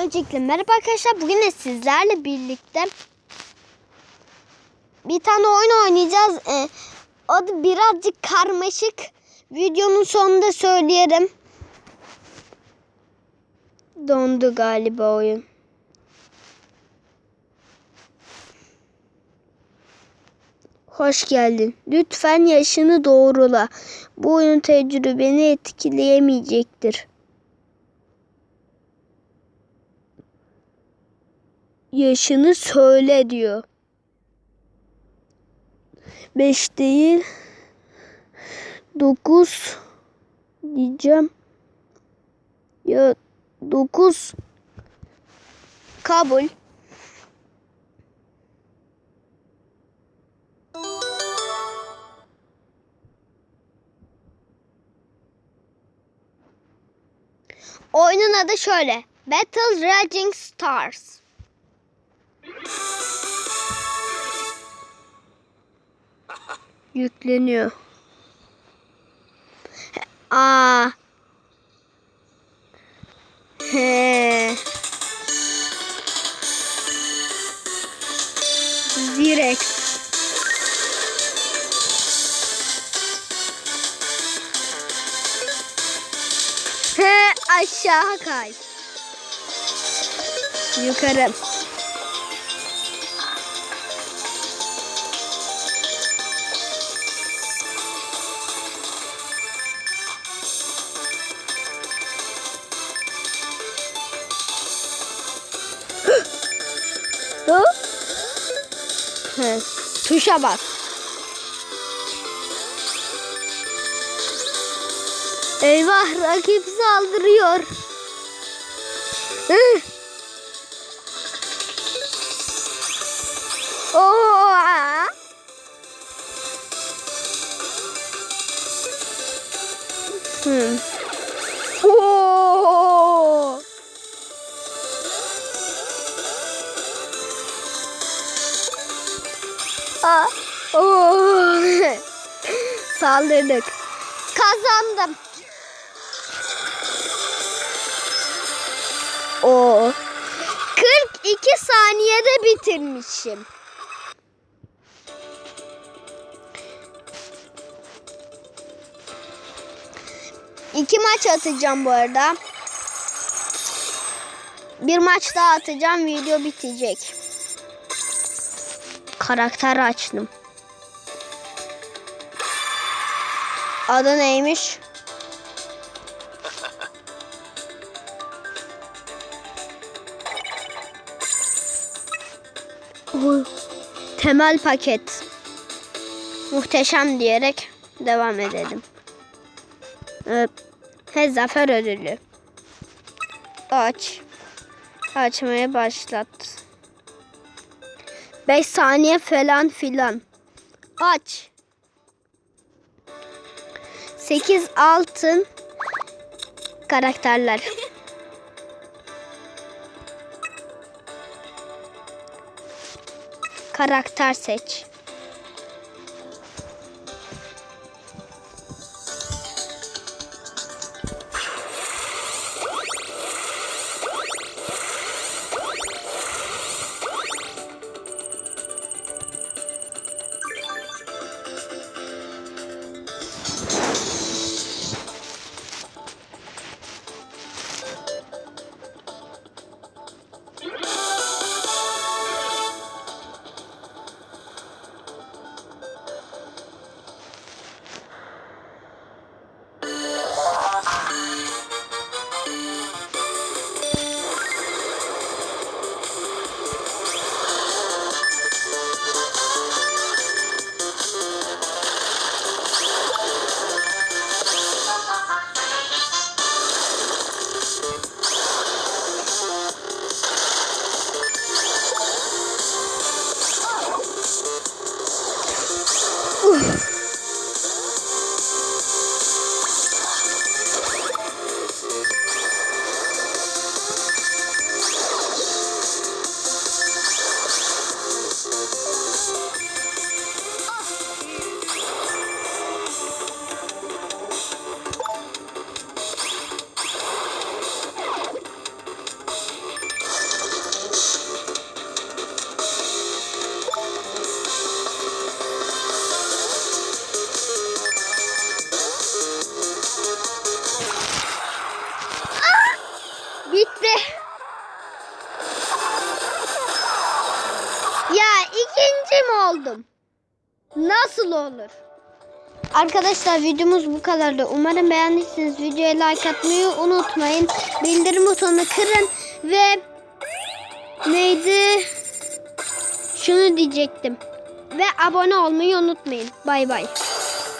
Öncelikle merhaba arkadaşlar. Bugün de sizlerle birlikte bir tane oyun oynayacağız. Ee, adı birazcık karmaşık. Videonun sonunda söyleyelim. Dondu galiba oyun. Hoş geldin. Lütfen yaşını doğrula. Bu oyun tecrübeni etkileyemeyecektir. Yaşını söyle diyor. Beş değil. Dokuz diyeceğim. Ya dokuz kabul. Oyunun adı şöyle. Battle Raging Stars. Yükleniyor. Aa. He. Direkt. He aşağı kay. Yukarı. Hı? He, Tuşa bak. Eyvah rakip saldırıyor. Hı. Oo. aa. Oo. Saldırdık. Kazandım. O 42 saniyede bitirmişim. İki maç atacağım bu arada. Bir maç daha atacağım. Video bitecek. Karakter açtım. Adı neymiş? Oy, Temel paket. Muhteşem diyerek devam edelim. He zafer ödülü. Aç. Açmaya başlat. 5 saniye falan filan. Aç. 8 altın karakterler. Karakter seç. İkinci mi oldum? Nasıl olur? Arkadaşlar videomuz bu kadardı. Umarım beğendiyseniz videoya like atmayı unutmayın. Bildirim butonunu kırın ve neydi? Şunu diyecektim. Ve abone olmayı unutmayın. Bay bay.